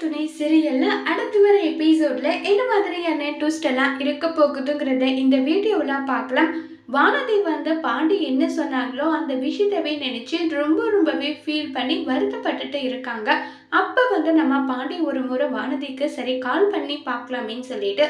துணை சீரியல்ல அடுத்து வர எபிசோட்ல என்ன மாதிரியான ட்விஸ்ட் எல்லாம் இருக்க போகுதுங்கிறத இந்த வீடியோவில் பார்க்கலாம். வானதி வந்து பாண்டி என்ன சொன்னாங்களோ அந்த விஷயத்தவே நினைச்சு ரொம்ப ரொம்பவே ஃபீல் பண்ணி வருத்தப்பட்டுட்டு இருக்காங்க. அப்போ வந்து நம்ம பாண்டி ஒரு முறை வானதிக்கு சரி கால் பண்ணி பார்க்கலாமேன்னு சொல்லிட்டு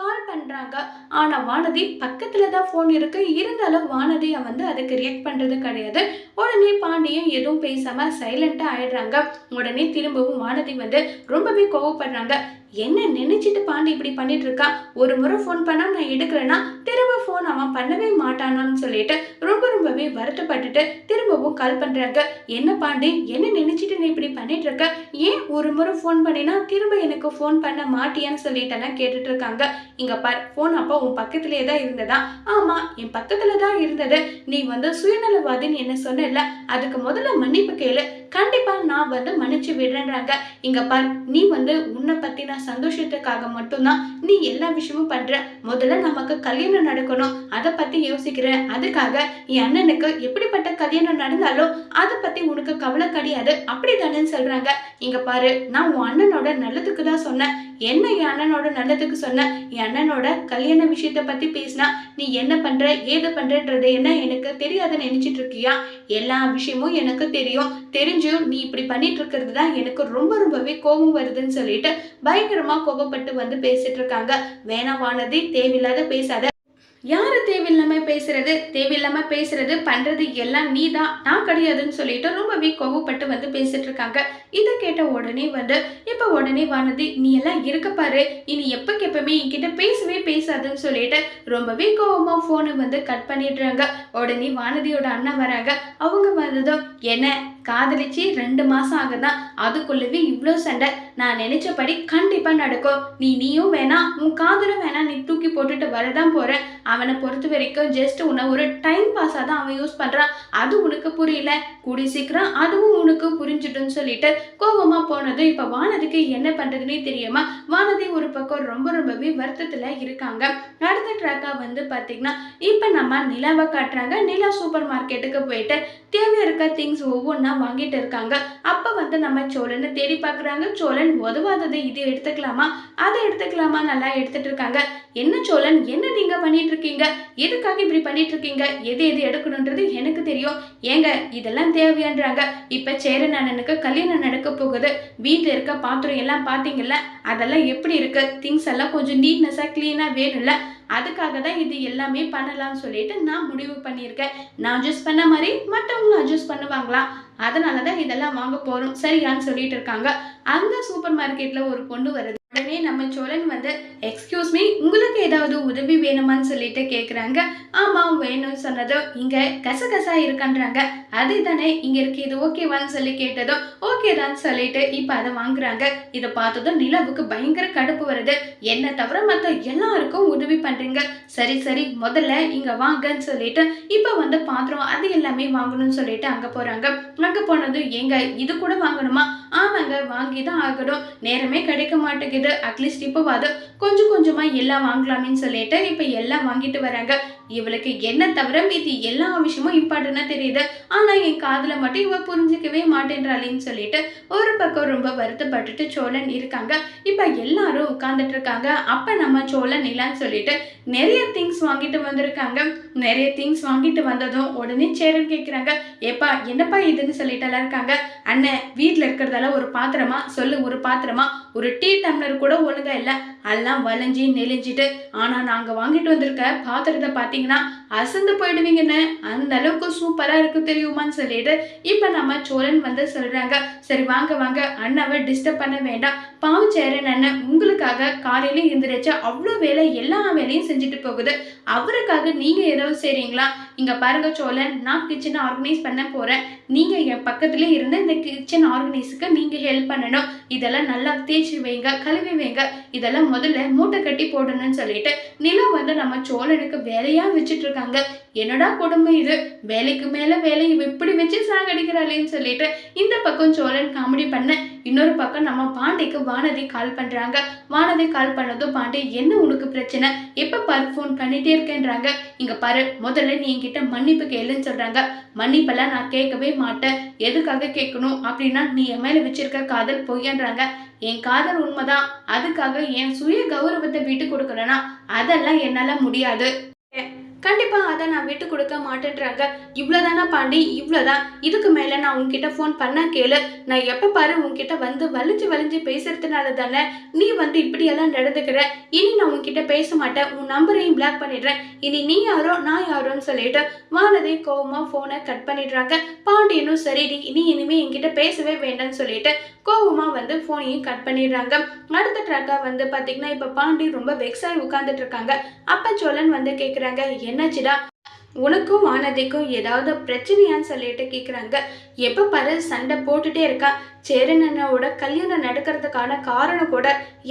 கால் பண்ணுறாங்க ஆனால் வானதி பக்கத்தில் தான் ஃபோன் இருக்கு. இருந்தாலும் வானதியை வந்து அதுக்கு ரியாக்ட் பண்ணுறது கிடையாது. உடனே பாண்டியும் எதுவும் பேசாமல் சைலண்ட்டாக ஆயிடுறாங்க. உடனே திரும்பவும் வானதி வந்து ரொம்பவே கோவப்படுறாங்க. என்ன நினைச்சிட்டு பாண்டி இப்படி பண்ணிட்டு இருக்கா ஒரு முறை ஃபோன் பண்ணா நான் எடுக்கிறேன்னா திரும்ப ஃபோன் அவன் பண்ணவே மாட்டானான்னு சொல்லிட்டு ரொம்ப ரொம்பவே வருத்தப்பட்டுட்டு திரும்பவும் கால் பண்றாங்க. என்ன பாண்டி என்ன நினைச்சிட்டு நீ இப்படி பண்ணிட்டு இருக்க ஏன் ஒரு முறை ஃபோன் பண்ணினா திரும்ப எனக்கு ஃபோன் பண்ண மாட்டியான்னு சொல்லிட்டு கேட்டுட்டு இருக்காங்க இங்க பார் ஃபோன் அப்போ உன் பக்கத்திலே தான் இருந்ததா? ஆமா என் பக்கத்துல தான் இருந்தது. நீ வந்து சுயநலவாதின்னு என்ன சொன்னல அதுக்கு முதல்ல மன்னிப்பு கேளு. கண்டிப்பா நான் வந்து மன்னிச்சு விடுறேன்றாங்க. இங்க பார் நீ வந்து உன்னை பத்தின சந்தோஷத்துக்காக மட்டும்தான் நீ எல்லா விஷயமும் பண்ற. முதல்ல நமக்கு கல்யாணம் நடக்கணும். அதை பத்தி யோசிக்கிற. அதுக்காக என் அண்ணனுக்கு எப்படிப்பட்ட கல்யாணம் நடந்தாலும் அதை பத்தி உனக்கு கவலை கிடையாது. அப்படிதானேன்னு சொல்றாங்க. இங்க பாரு நான் உன் அண்ணனோட நல்லதுக்கு தான் சொன்னேன். என்ன என் அண்ணனோட நல்லதுக்கு சொன்ன? என் அண்ணனோட கல்யாண விஷயத்தை பத்தி பேசினா நீ என்ன பண்ற? ஏது பண்றன்றது என்ன எனக்கு தெரியாதுன்னு நினைச்சிட்டு இருக்கியா? எல்லா விஷயமும் எனக்கு தெரியும். தெரிஞ்சும் நீ இப்படி பண்ணிட்டு இருக்கிறது தான் எனக்கு ரொம்ப ரொம்பவே கோபம் வருதுன்னு சொல்லிட்டு பயங்கரமா கோபப்பட்டு வந்து பேசிட்டு இருக்காங்க. வேணாவானது தேவையில்லாத பேசாத. யாரு தேவையில்லாம பேசுறது? தேவையில்லாம பேசுறது பண்றது எல்லாம் நீ தான் நான் கிடையாதுன்னு சொல்லிட்டு ரொம்பவே கோவப்பட்டு வந்து பேசிட்டு இருக்காங்க இதை கேட்ட உடனே வந்து இப்ப உடனே வானதி நீ எல்லாம் இருக்க பாரு. இனி எப்பக்கு எப்பவுமே என்கிட்ட பேசவே பேசாதுன்னு சொல்லிட்டு ரொம்பவே கோவமாக போனை வந்து கட் பண்ணிடுறாங்க. உடனே வானதியோட அண்ணன் வராங்க. அவங்க வந்ததும் என்ன? காதலிச்சு ரெண்டு மாசம் ஆகுதான் அதுக்குள்ளவே இவ்வளோ சண்டை. நான் நினைச்சபடி கண்டிப்பா நடக்கும். நீ நீயும் வேணாம் உன் காதலும் வேணாம் நீ தூக்கி போட்டுட்டு வரதான் போற. அவனை பொறுத்த வரைக்கும் ஜஸ்ட் உன்னை ஒரு டைம் பாஸாக தான் அவன் யூஸ் பண்றான். அது உனக்கு புரியல. கூடி சீக்கிரம் அதுவும் உனக்கு புரிஞ்சிட்டுன்னு சொல்லிட்டு கோபமா போனது இப்ப வானதிக்கு என்ன பண்றதுன்னே தெரியாம வானதி ஒரு பக்கம் ரொம்ப ரொம்பவே வருத்தத்துல இருக்காங்க. அடுத்த ட்ராக்கா வந்து பாத்தீங்கன்னா இப்ப நம்ம நிலாவை காட்டுறாங்க. நிலா சூப்பர் மார்க்கெட்டுக்கு போயிட்டு தேவையா இருக்க திங்ஸ் ஒவ்வொன்றா வாங்கிட்டு இருக்காங்க. அப்ப வந்து நம்ம சோழனை தேடி பார்க்கறாங்க. சோழன் உதவாததை இது எடுத்துக்கலாமா? அதை எடுத்துக்கலாமா? நல்லா எடுத்துட்டு இருக்காங்க. என்ன சோழன்? என்ன நீங்க பண்ணிட்டு இருக்கீங்க? எதுக்காக இப்படி பண்ணிட்டு இருக்கீங்க? எது எது எடுக்கணுன்றது எனக்கு தெரியும். ஏங்க இதெல்லாம் தேவையான்றாங்க. இப்ப சேரன் அண்ணனுக்கு கல்யாணம் நடக்க போகுது. வீட்டுல இருக்க பாத்திரம் எல்லாம் பாத்தீங்கல்ல அதெல்லாம் எப்படி இருக்கு? திங்ஸ் எல்லாம் கொஞ்சம் நீட்னஸா கிளீனா வேணும்ல? அதுக்காக தான் இது எல்லாமே பண்ணலாம்னு சொல்லிட்டு நான் முடிவு பண்ணியிருக்கேன். நான் அட்ஜஸ்ட் பண்ண மாதிரி மற்றவங்களும் அட்ஜஸ்ட் பண்ணுவாங்களா? அதனால தான் இதெல்லாம் வாங்க போகிறோம் சரியான்னு சொல்லிட்டு இருக்காங்க. அந்த சூப்பர் மார்க்கெட்டில் ஒரு பொண்ணு வருது. உடனே நம்ம சோழன் வந்து எக்ஸ்கியூஸ் மீ உங்களுக்கு ஏதாவது உதவி வேணுமான்னு சொல்லிட்டு கேட்குறாங்க ஆமாம் வேணும்னு சொன்னதும் இங்கே கசகசா இருக்கான்றாங்க. அது தானே இங்கே இருக்கு இது ஓகேவான்னு சொல்லி கேட்டதும் ஓகே தான் சொல்லிட்டு இப்போ அதை வாங்குறாங்க. இதை பார்த்ததும் நிலவுக்கு பயங்கர கடுப்பு வருது. என்னை தவிர மற்ற எல்லாருக்கும் உதவி பண்ணுறீங்க சரி சரி முதல்ல இங்கே வாங்கன்னு சொல்லிட்டு இப்போ வந்து பாத்திரம் அது எல்லாமே வாங்கணும்னு சொல்லிட்டு அங்கே போகிறாங்க அங்கே போனதும் எங்க இது கூட வாங்கணுமா? ஆமாங்க வாங்கி தான் ஆகணும். நேரமே கிடைக்க மாட்டேங்குது. அட்லீஸ்ட் இப்போவாது கொஞ்சம் கொஞ்சமா எல்லாம் வாங்கலாமேன்னு சொல்லிட்டு இப்ப எல்லாம் வாங்கிட்டு வராங்க. இவளுக்கு என்ன தவிர மீதி எல்லா விஷயமும் இம்பார்ட்டண்டா தெரியுது. ஆனா என் காதல மட்டும் இவ புரிஞ்சுக்கவே மாட்டேன்றாளின்னு சொல்லிட்டு ஒரு பக்கம் ரொம்ப வருத்தப்பட்டுட்டு சோழன் இருக்காங்க. இப்ப எல்லாரும் உட்கார்ந்துட்டு இருக்காங்க. அப்ப நம்ம சோழன் இல்லைன்னு சொல்லிட்டு நிறைய திங்ஸ் வாங்கிட்டு வந்திருக்காங்க. நிறைய திங்ஸ் வாங்கிட்டு வந்ததும் உடனே சேரன் கேட்குறாங்க ஏப்பா என்னப்பா இதுன்னு சொல்லிட்டு எல்லாம் இருக்காங்க. அண்ணன் வீட்டில் இருக்கிறதால ஒரு பாத்திரமா? சொல்லு ஒரு பாத்திரமா? ஒரு டீ டம்ளர் கூட ஒழுங்கா இல்லை. எல்லாம் வளைஞ்சி நெளிஞ்சிட்டு ஆனால் நாங்கள் வாங்கிட்டு வந்திருக்க பாத்திரத்தை பார்த்தீங்கன்னா அசந்து போயிடுவீங்கன்னு. அந்த அளவுக்கு சூப்பராக இருக்கு தெரியுமான்னு சொல்லிட்டு இப்போ நம்ம சோழன் வந்து சொல்கிறாங்க சரி வாங்க வாங்க. அண்ணாவை டிஸ்டர்ப் பண்ண வேண்டாம். பாவம் சேரன் அண்ணன் உங்களுக்காக காலையில எழுந்திரிச்சு அவ்வளோ வேலை எல்லா வேலையும் செஞ்சுட்டு போகுது. அவருக்காக நீங்கள் ஏதாவது செய்றீங்களா? இங்கே பாருங்க சோழன் நான் கிச்சனை ஆர்கனைஸ் பண்ண போகிறேன் நீங்கள் என் பக்கத்துலேயே இருந்து இந்த கிச்சன் ஆர்கனைஸுக்கு நீங்கள் ஹெல்ப் பண்ணணும். இதெல்லாம் நல்லா தேய்ச்சி வைங்க கழுவி வைங்க. இதெல்லாம் முதல்ல மூட்டை கட்டி போடணும்னு சொல்லிட்டு நிலம் வந்து நம்ம சோழனுக்கு வேலையா வச்சுட்டு இருக்காங்க. என்னடா கொடுமை இது? வேலைக்கு மேல வேலை இவ இப்படி வச்சு சாகடிக்கிறாளேன்னு சொல்லிட்டு இந்த பக்கம் சோழன் காமெடி பண்ண இன்னொரு பக்கம் நம்ம பாண்டிக்கு வானதி கால் பண்றாங்க. வானதி கால் பண்ணதும் பாண்டி என்ன உனக்கு பிரச்சனை? எப்ப பாரு ஃபோன் பண்ணிட்டே இருக்கேன்றாங்க. இங்க பாரு முதல்ல நீ என்கிட்ட மன்னிப்பு கேளுன்னு சொல்றாங்க. மன்னிப்பெல்லாம் நான் கேட்கவே மாட்டேன். எதுக்காக கேட்கணும்? அப்படின்னா நீ என் மேல வச்சிருக்க காதல் பொய்யன்றாங்க. என் காதல் உண்மைதான். அதுக்காக என் சுய கௌரவத்தை விட்டு கொடுக்கணும்னா அதெல்லாம் என்னால் முடியாது. கண்டிப்பாக அதை நான் விட்டு கொடுக்க மாட்டேன்றாங்க. இவ்வளோதானா பாண்டி? இவ்வளோதான் இதுக்கு மேலே நான் உன்கிட்ட ஃபோன் பண்ணா கேளு. நான் எப்போ பாரு உன்கிட்ட வந்து வலிஞ்சு வலிஞ்சு பேசுறதுனால தானே நீ வந்து இப்படியெல்லாம் நடந்துக்கிற. இனி நான் உன்கிட்ட பேச மாட்டேன். உன் நம்பரையும் பிளாக் பண்ணிடுறேன். இனி நீ யாரோ நான் யாரோன்னு சொல்லிட்டு வானதி கோவமாக ஃபோனை கட் பண்ணிடுறாங்க. பாண்டியனும் சரிடி இனி இனிமேல் என்கிட்ட பேசவே வேண்டாம்னு சொல்லிட்டு கோவமாக வந்து ஃபோனையும் கட் பண்ணிடுறாங்க. அடுத்த ட்ராக்காக வந்து பார்த்தீங்கன்னா இப்போ பாண்டி ரொம்ப வெக்ஸாகி உட்காந்துட்டு இருக்காங்க. அப்போ சோழன் வந்து கேட்குறாங்க என்னாச்சுடா? உனக்கும் வானதிக்கும் ஏதாவது பிரச்சனையான்னு சொல்லிட்டு கேட்குறாங்க எப்போ பாரு சண்டை போட்டுட்டே இருக்கா. சேரனனோட கல்யாணம் நடக்கிறதுக்கான காரணம் கூட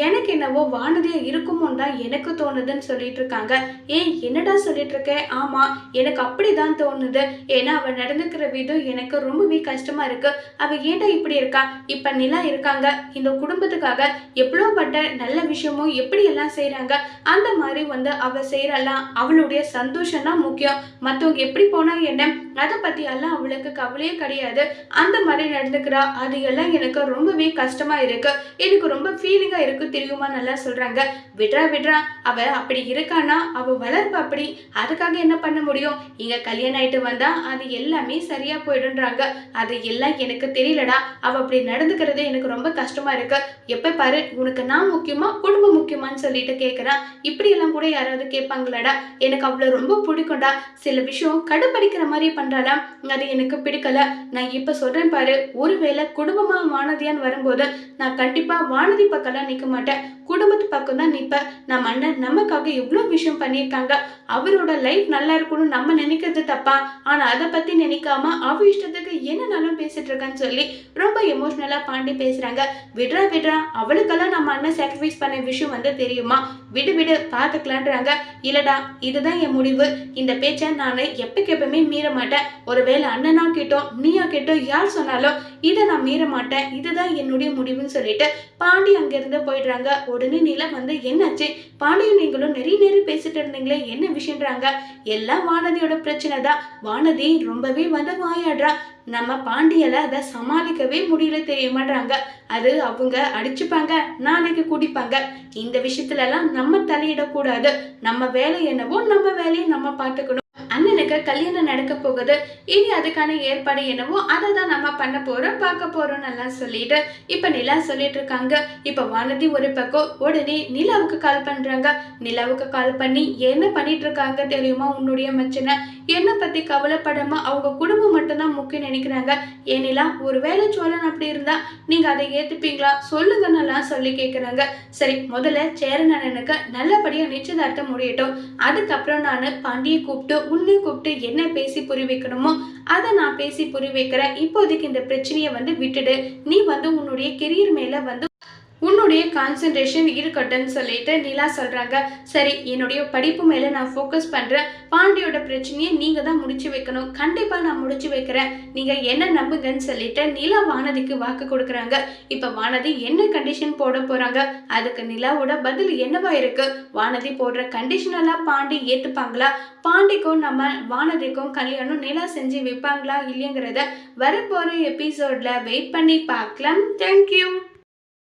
எனக்கு என்னவோ வானதியா இருக்குமோன்னு தான் எனக்கு தோணுதுன்னு சொல்லிட்டு இருக்காங்க. ஏய் என்னடா சொல்லிட்டு இருக்கேன் ஆமா எனக்கு அப்படிதான் தோணுது. ஏன்னா அவ நடந்துக்கிற விதம் எனக்கு ரொம்பவே கஷ்டமா இருக்கு. அவ ஏன்டா இப்படி இருக்கா? இப்ப நிலா இருக்காங்க. இந்த குடும்பத்துக்காக எவ்வளோ பட்ட நல்ல விஷயமும் எப்படி எல்லாம் செய்யறாங்க அந்த மாதிரி வந்து அவ செய்யறலாம் அவளுடைய சந்தோஷம் தான் முக்கியம். மற்றவங்க எப்படி போனா என்ன? அதை பத்தி எல்லாம் அவளுக்கு கவலையே கிடையாது. அந்த மாதிரி நடந்துக்கிறா அது எல்லாம் எனக்கு ரொம்பவே கஷ்டமா இருக்கு. எனக்கு ரொம்ப ஃபீலிங்கா இருக்குது தெரியுமா நல்லா சொல்றாங்க. விட்றா விட்றா. அவ அப்படி இருக்கானா அவ வளர்ப்பு அப்படி. அதுக்காக என்ன பண்ண முடியும்? இங்க கல்யாணம் ஆயிட்டு வந்தா அது எல்லாமே சரியா போயிடுன்றாங்க அது எல்லாம் எனக்கு தெரியலடா. அவள் அப்படி நடந்துக்கிறது எனக்கு ரொம்ப கஷ்டமா இருக்கு. எப்ப பாரு உனக்கு நான் முக்கியமா குடும்பம் முக்கியமான்னு சொல்லிட்டு கேக்குறான். இப்படியெல்லாம் கூட யாராவது கேட்பாங்களாடா? எனக்கு அவ்வளவு ரொம்ப பிடிக்கும்டா. சில விஷயம் கடுப்படிக்கிற மாதிரி பண்றாளா அது எனக்கு பிடிக்கல. நான் இப்ப சொல்றேன் பாரு ஒருவேளை குடும்பமா வானதியான்னு வரும்போது நான் கண்டிப்பா வானதி பக்கம்லாம் நிற்க மாட்டேன். குடும்பத்து பக்கம் தான் நிற்பேன் நம்ம அண்ணன் நமக்காக எவ்வளோ விஷயம் பண்ணியிருக்காங்க. அவரோட லைஃப் நல்லா இருக்கணும்னு நம்ம நினைக்கிறது தப்பா? ஆனால் அதை பற்றி நினைக்காம அவ இஷ்டத்துக்கு என்னனாலும் பேசிட்டு இருக்கான்னு சொல்லி ரொம்ப எமோஷ்னலாக பாண்டி பேசுகிறாங்க விடுறா விடுறா அவளுக்கெல்லாம் நம்ம அண்ணன் சாக்ரிஃபைஸ் பண்ண விஷயம் வந்து தெரியுமா? விடு விடு பார்த்துக்கலான்றாங்க இல்லடா இதுதான் என் முடிவு. இந்த பேச்சை நான் எப்பக்கு எப்பவுமே மீற மாட்டேன். ஒருவேளை அண்ணனா கிட்டோ நீயா கிட்டோ யார் சொன்னாலும் இதை நான் மீற மாட்டேன். இதுதான் என்னுடைய முடிவுன்னு சொல்லிட்டு பாண்டி அங்கேருந்து போயிடுறாங்க. உடனே நிலம் வந்து என்னாச்சு? பாண்டியும் நீங்களும் நிறைய நேரம் பேசிட்டு இருந்தீங்களே என்ன விஷயம்ன்றாங்க? எல்லாம் வானதியோட பிரச்சனை தான். வானதி ரொம்பவே வந்து வாயாடுறா. நம்ம பாண்டியால அதை சமாளிக்கவே முடியல தெரியுமான்றாங்க. அது அவங்க அடிச்சுப்பாங்க நாளைக்கு குடிப்பாங்க. இந்த விஷயத்துல எல்லாம் நம்ம தலையிடக்கூடாது. நம்ம வேலை என்னவோ நம்ம வேலையை நம்ம பார்த்துக்கணும். அண்ணனுக்கு கல்யாணம் நடக்க போகுது. இனி அதுக்கான ஏற்பாடு என்னவோ அதை தான் நம்ம பண்ண போறோம் பார்க்க போறோம் எல்லாம் சொல்லிட்டு இப்ப நிலா சொல்லிட்டு இருக்காங்க. இப்ப வானதி ஒரு பக்கம் உடனே நிலாவுக்கு கால் பண்றாங்க. நிலாவுக்கு கால் பண்ணி என்ன பண்ணிட்டு இருக்காங்க தெரியுமா உன்னுடைய மச்சனை? என்னை பற்றி கவலைப்படாமல் அவங்க குடும்பம் மட்டும்தான் முக்கியம் நினைக்கிறாங்க. ஏனிலா ஒருவேளை சோழன் அப்படி இருந்தால் நீங்கள் அதை ஏற்றுப்பீங்களா சொல்லுங்கன்னெல்லாம் சொல்லி கேட்குறாங்க சரி முதல்ல சேரன் அண்ணனுக்கு நல்லபடியாக நிச்சயதார்த்தம் முடியட்டும். அதுக்கப்புறம் நான் பாண்டியை கூப்பிட்டு உன்னை கூப்பிட்டு என்ன பேசி புரி வைக்கணுமோ அதை நான் பேசி புரி வைக்கிறேன் இப்போதைக்கு இந்த பிரச்சனையை வந்து விட்டுடு. நீ வந்து உன்னுடைய கெரியர் மேலே வந்து உன்னுடைய கான்சென்ட்ரேஷன் இருக்கட்டும்னு சொல்லிட்டு நிலா சொல்கிறாங்க சரி என்னுடைய படிப்பு மேலே நான் ஃபோக்கஸ் பண்ணுறேன் பாண்டியோட பிரச்சனையை நீங்கள் தான் முடிச்சு வைக்கணும். கண்டிப்பாக நான் முடிச்சு வைக்கிறேன். நீங்கள் என்ன நம்புங்கன்னு சொல்லிட்டு நிலா வானதிக்கு வாக்கு கொடுக்குறாங்க. இப்போ வானதி என்ன கண்டிஷன் போட போகிறாங்க அதுக்கு நிலாவோட பதில் என்னவா இருக்கு? வானதி போடுற கண்டிஷனெல்லாம் பாண்டி ஏற்றுப்பாங்களா பாண்டிக்கும் நம்ம வானதிக்கும் கல்யாணம் நிலா செஞ்சு வைப்பாங்களா இல்லைங்கிறத வரப்போகிற எபிசோடில் வெயிட் பண்ணி பார்க்கலாம். தேங்க்யூ